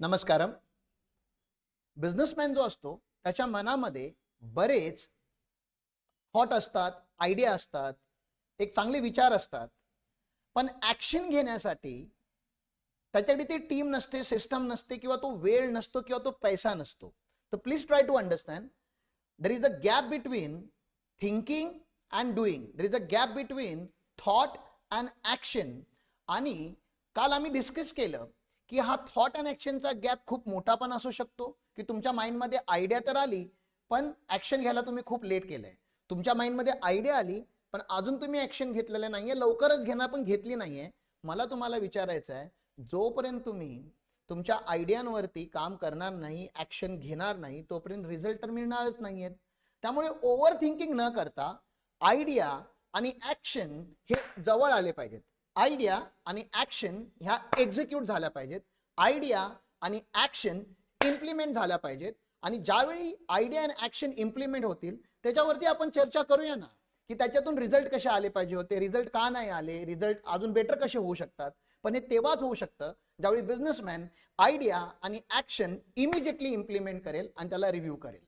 नमस्कारम. Businessman जो असतो त्याच्या मनामध्ये बरेच थॉट असतात आयडिया असतात एक चांगले विचार असतात. पण ॲक्शन घेण्यासाठी त्याच्याकडे ती टीम नसते सिस्टम नसते किंवा तो वेळ नसतो किंवा तो पैसा नसतो. तर please try to understand there is a gap between thinking and doing there is a gap between thought and action आणि काल आम्ही डिस्कस केलं की हा थॉट अँड ॲक्शनचा गॅप खूप मोठा पण असू शकतो की तुमच्या माइंडमध्ये आयडिया तर आली पण ॲक्शन घ्यायला तुम्ही खूप लेट केलंय. तुमच्या माइंडमध्ये आयडिया आली पण अजून तुम्ही ॲक्शन घेतलेलं नाहीये लवकरच घेणं पण घेतली नाहीये. मला तुम्हाला विचारायचं आहे जोपर्यंत तुम्ही तुमच्या आयडियांवरती काम करणार नाही ॲक्शन घेणार नाही तोपर्यंत रिझल्ट तर मिळणारच नाहीयेत. त्यामुळे ओव्हर थिंकिंग न करता आयडिया आणि ॲक्शन हे जवळ आले पाहिजेत. आयडिया आणि ॲक्शन ह्या एक्झिक्यूट झाल्या पाहिजेत. आयडिया आणि ॲक्शन इम्प्लिमेंट झाल्या पाहिजेत. आणि ज्यावेळी आयडिया अँड ॲक्शन इम्प्लिमेंट होतील त्याच्यावरती आपण चर्चा करूया ना की त्याच्यातून रिझल्ट कसे आले पाहिजे होते रिझल्ट का नाही आले रिझल्ट अजून बेटर कसे होऊ शकतात? पण हे तेव्हाच होऊ शकतं ज्यावेळी बिझनेसमॅन आयडिया आणि ॲक्शन इमिजिएटली इम्प्लिमेंट करेल आणि त्याला रिव्ह्यू करेल.